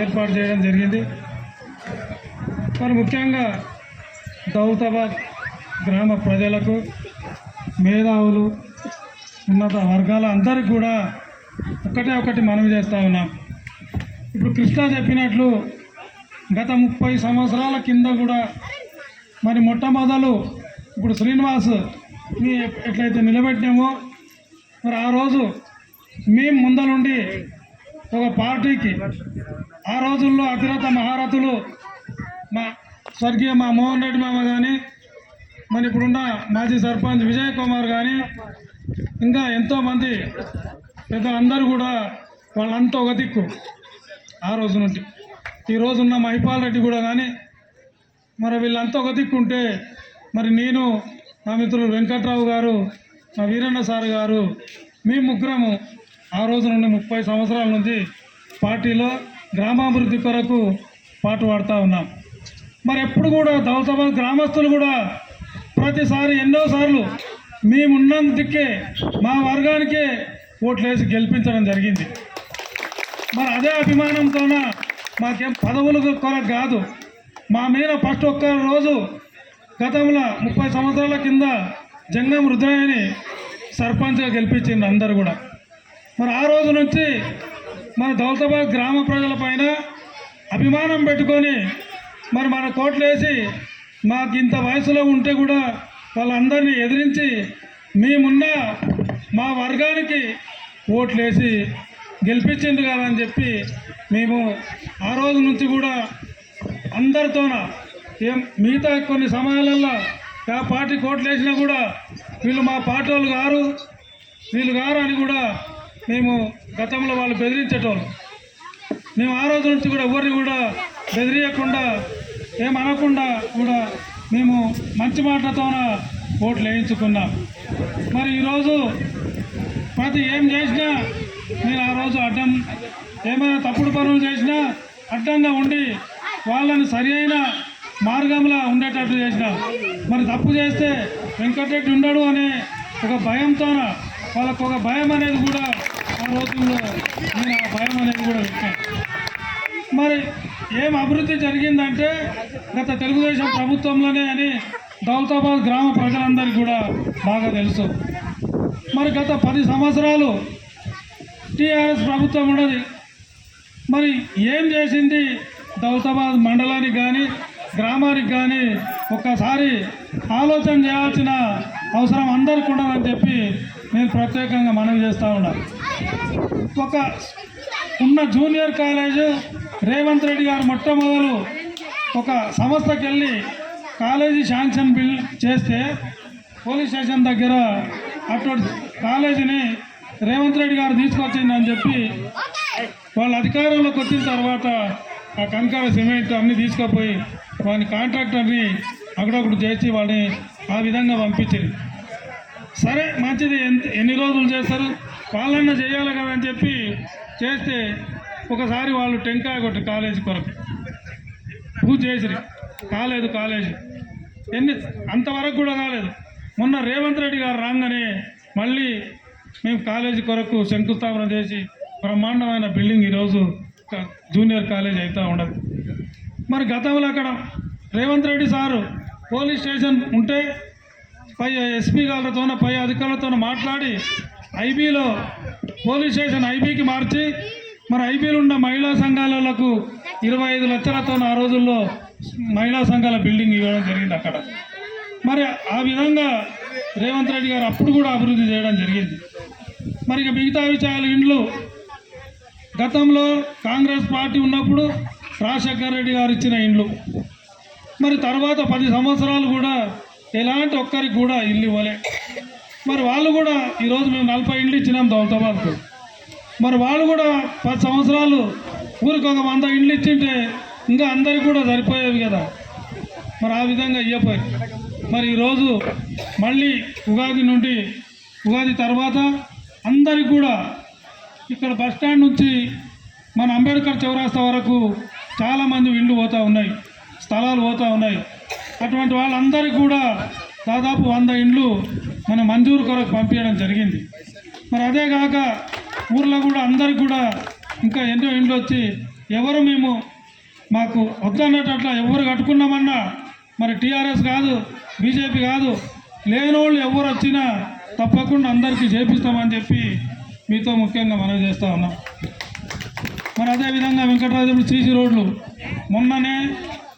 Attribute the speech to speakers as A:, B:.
A: ఏర్పాటు చేయడం జరిగింది. మరి ముఖ్యంగా దౌతాబాద్ గ్రామ ప్రజలకు మేధావులు ఉన్నత వర్గాల అందరికి కూడా ఒకటే ఒకటి మనవి చేస్తూ ఉన్నాం. ఇప్పుడు కృష్ణ చెప్పినట్లు గత ముప్పై సంవత్సరాల కింద కూడా మరి మొట్టమొదలు ఇప్పుడు శ్రీనివాస్ ఎట్లయితే నిలబెట్టామో మరి ఆ రోజు మేము ముందలుండి ఒక పార్టీకి ఆ రోజుల్లో అతిరత మహారథులు మా స్వర్గీయ మా మోహన్ రెడ్డి మామ కానీ మరి ఇప్పుడున్న మాజీ సర్పంచ్ విజయ్ కుమార్ కానీ ఇంకా ఎంతోమంది పెద్దలందరూ కూడా వాళ్ళంతా ఒక దిక్కు ఆ రోజు నుండి. ఈ రోజు మహిపాల్ రెడ్డి కూడా కానీ మరి వీళ్ళంతా ఒక దిక్కుంటే మరి నేను నా మిత్రులు వెంకట్రావు గారు మా వీరన్న సార్ గారు మీ ముగ్గురము ఆ రోజు నుండి ముప్పై సంవత్సరాల నుంచి పార్టీలో గ్రామాభివృద్ధి కొరకు పాటు పాడుతూ ఉన్నాం. మరి ఎప్పుడు కూడా దౌలతాబాద్ గ్రామస్తులు కూడా ప్రతిసారి ఎన్నోసార్లు మేమున్నందుకే మా వర్గానికే ఓట్లేసి గెలిపించడం జరిగింది. మరి అదే అభిమానంతోన మాకేం పదవులు కొరకు కాదు. మా మీద ఫస్ట్ ఒక్క రోజు గతంలో ముప్పై సంవత్సరాల కింద జంగం రుద్రాయని సర్పంచ్గా గెలిపించింది అందరు కూడా. మరి ఆ రోజు నుంచి మన దౌలతాబాద్ గ్రామ ప్రజల పైన అభిమానం పెట్టుకొని మరి మన కోట్లేసి మాకు ఇంత వయసులో ఉంటే కూడా వాళ్ళందరినీ ఎదిరించి మేమున్న మా వర్గానికి ఓట్లేసి గెలిపించింది కదా అని చెప్పి మేము ఆ రోజు నుంచి కూడా అందరితోన ఏం మిగతా కొన్ని సమయాలలో ఆ పార్టీ కోట్లు వేసినా కూడా వీళ్ళు మా పార్టీ వాళ్ళు గారు వీళ్ళు గారు అని కూడా మేము గతంలో వాళ్ళు బెదిరించేటోళ్ళు. మేము ఆ రోజు నుంచి కూడా ఎవరిని కూడా బెదిరియకుండా ఏమనకుండా కూడా మేము మంచి మాటలతోన ఓట్లు వేయించుకున్నాం. మరి ఈరోజు ప్రతి ఏం చేసినా నేను ఆ రోజు అడ్డం ఏమైనా తప్పుడు పనులు చేసినా అడ్డంగా ఉండి వాళ్ళని సరి అయిన మార్గంలో ఉండేటట్టు చేసిన. మరి తప్పు చేస్తే వెంకటరెడ్డి ఉండడు అనే ఒక భయంతోన వాళ్ళకు ఒక భయం అనేది కూడా రోజుల్లో నేను ఆ భయం అనేది కూడా వచ్చాను మరి ఏం అభివృద్ధి జరిగిందంటే గత తెలుగుదేశం ప్రభుత్వంలోనే అని దౌలతాబాద్ గ్రామ ప్రజలందరికీ కూడా బాగా తెలుసు. మరి గత పది సంవత్సరాలు టీఆర్ఎస్ ప్రభుత్వం ఉన్నది. మరి ఏం చేసింది దౌలతాబాద్ మండలానికి కానీ గ్రామానికి కానీ ఒక్కసారి ఆలోచన చేయాల్సిన అవసరం అందరికీ ఉండదని చెప్పి నేను ప్రత్యేకంగా మనవి చేస్తూ ఉన్నాను ఒక ఉన్న జూనియర్ కాలేజ్ రేవంత్ రెడ్డి గారు మొట్టమొదలు ఒక సంస్థకి వెళ్ళి కాలేజీ శాంక్షన్ బిల్ చేస్తే పోలీస్ స్టేషన్ దగ్గర అటువంటి కాలేజీని రేవంత్ రెడ్డి గారు తీసుకొచ్చిందని చెప్పి వాళ్ళ అధికారంలోకి వచ్చిన తర్వాత ఆ కంకర సిమెంట్ అన్నీ తీసుకుపోయి వాడిని కాంట్రాక్టర్ని అక్కడొకటి చేసి వాడిని ఆ విధంగా పంపించింది. సరే మంచిది. ఎంత ఎన్ని రోజులు చేస్తారు? వాళ్ళన్న చేయాలి కదా అని చెప్పి చేస్తే ఒకసారి వాళ్ళు టెంకాయ కొట్టి కాలేజీ కొరకు. పూజ చేసిరి. కాలేదు కాలేజీ. ఎన్ని అంతవరకు కూడా కాలేదు. మొన్న రేవంత్ రెడ్డి గారు రాగానే మళ్ళీ మేము కాలేజీ కొరకు శంకుస్థాపన చేసి బ్రహ్మాండమైన బిల్డింగ్ ఈరోజు జూనియర్ కాలేజ్ అవుతూ ఉండదు. మరి గతంలో అక్కడ Revanth Reddy sir police station ఉంటే పై ఎస్పీ గారితో పై అధికారులతో మాట్లాడి ఐబీలో పోలీస్ స్టేషన్ ఐబీకి మార్చి మరి ఐబీలో ఉన్న మహిళా సంఘాలకు ఇరవై ఐదు లక్షలతో ఆ రోజుల్లో మహిళా సంఘాల బిల్డింగ్ ఇవ్వడం జరిగింది అక్కడ. మరి ఆ విధంగా రేవంత్ రెడ్డి గారు అప్పుడు కూడా అభివృద్ధి చేయడం జరిగింది. మరి ఇక మిగతా విషయాలు ఇండ్లు. గతంలో కాంగ్రెస్ పార్టీ ఉన్నప్పుడు రాజశేఖర్ రెడ్డి గారు ఇచ్చిన ఇండ్లు. మరి తర్వాత పది సంవత్సరాలు కూడా ఎలాంటి ఒక్కరికి కూడా ఇల్లు ఇవ్వలే. మరి వాళ్ళు కూడా ఈరోజు మేము నలభై ఇండ్లు ఇచ్చినాం దౌలతాబాద్కు. మరి వాళ్ళు కూడా పది సంవత్సరాలు ఊరికి ఒక వంద ఇండ్లు ఇచ్చింటే ఇంకా అందరికి కూడా సరిపోయేవి కదా. మరి ఆ విధంగా ఇవ్వపోయి మరి ఈరోజు మళ్ళీ ఉగాది నుండి ఉగాది తర్వాత అందరికి కూడా ఇక్కడ బస్ స్టాండ్ నుంచి మన అంబేద్కర్ చౌరాస్తా వరకు చాలామంది ఇండ్లు పోతూ ఉన్నాయి స్థలాలు పోతూ ఉన్నాయి. అటువంటి వాళ్ళందరికీ కూడా దాదాపు వంద ఇండ్లు మన మంజూరు కొరకు పంపించడం జరిగింది. మరి అదే కాక ఊర్లో కూడా అందరికి కూడా ఇంకా ఎన్నో ఇండ్లు వచ్చి ఎవరు మేము మాకు వద్దన్నట్టు ఎవరు కట్టుకున్నామన్నా మరి టీఆర్ఎస్ కాదు బీజేపీ కాదు లేనోళ్ళు ఎవరు వచ్చినా తప్పకుండా అందరికీ చేపిస్తామని చెప్పి మీతో ముఖ్యంగా మనవి చేస్తా ఉన్నాం. మరి అదేవిధంగా వెంకటరాజు సీసీ రోడ్లు మొన్ననే